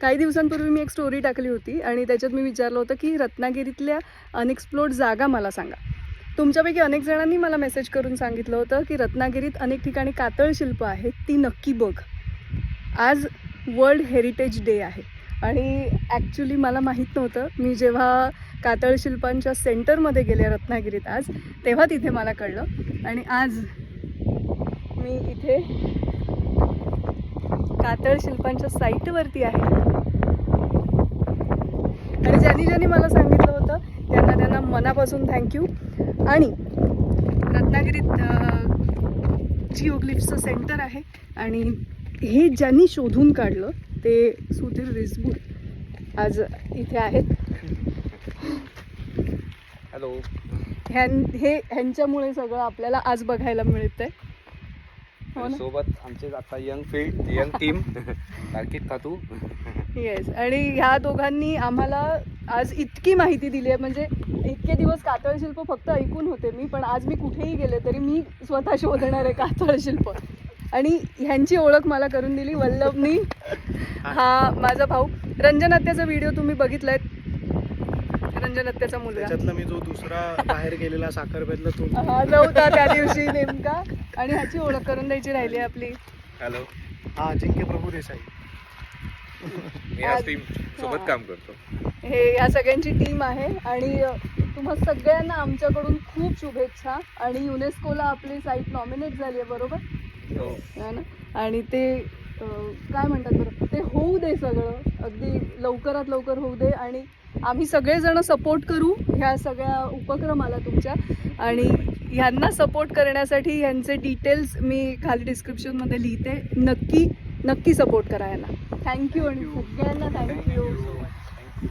काही दिवसांपूर्वी मी एक स्टोरी टाकली होती आणि त्याच्यात मी विचारलं होतं की रत्नागिरीतल्या अनएक्सप्लोर्ड जागा मला सांगा. तुमच्यापैकी अनेक जणांनी मला मेसेज करून सांगितलं होतं की रत्नागिरीत अनेक ठिकाणी कातळ शिल्प आहेत ती नक्की बघ. आज वर्ल्ड हेरिटेज डे आहे. आणि ॲक्च्युली मला माहीत नव्हतं मी जेव्हा कातळ शिल्पांच्या सेंटरमध्ये गेले रत्नागिरीत आज तेव्हा तिथे मला कळलं. आणि आज मी इथे कातळ शिल्पांच्या साईटवरती आहे. ज्यांनी ज्यांनी मला सांगितलं होतं त्यांना त्यांना मनापासून थँक्यू आणि रत्नागिरीत जिओग्लिफ्टचं सेंटर आहे. आणि हे ज्यांनी शोधून काढलं ते सुधीर रिसबूड आज इथे आहेत. हॅलो ह्यां हे ह्यांच्यामुळे सगळं आपल्याला आज बघायला मिळतंय. हो ना? सोबत आमचे आता यंग फील्ड यंग टीम सारखीच खातू येस आणि ह्या दोघांनी आम्हाला आज इतकी माहिती दिली आहे. म्हणजे इतके दिवस कातळ शिल्प फक्त ऐकून होते मी पण आज मी कुठेही गेले तरी मी स्वतः शोधणार आहे कातळ शिल्प. आणि ह्यांची ओळख मला करून दिली वल्लभनी. हा माझा भाऊ. रंजन हत्याचा व्हिडिओ तुम्ही बघितलाय. रंजन हत्याचा मुलगा मी जो दुसरा बाहेर गेलेला तो. हा नव्हता त्या दिवशी नेमका. आणि ह्याची ओळख करून द्यायची राहिली आपली. हॅलो हा अजिंक्य प्रभू देसाई. मी टीम सोबत काम करतो. हे या सगळ्यांची टीम आहे आणि तुम्हा सगळ्यांना आमच्याकडून खूप शुभेच्छा आणि युनेस्कोला आपली साईट नॉमिनेट झाली आहे बरोबर? हो. ना? आणि ते काय म्हणतात बरं? ते होऊ दे सगळं. अगदी लवकरात लवकर होऊ दे आणि आम्ही सगळेजण सपोर्ट करू ह्या सगळ्या उपक्रमाला तुमच्या. आणि ह्यांना सपोर्ट करण्यासाठी ह्यांचे डिटेल्स मी खाली डिस्क्रिप्शनमध्ये लिहिते. नक्की नक्की सपोर्ट करा यांना थँक्यू आणि सगळ्यांना थँक्यू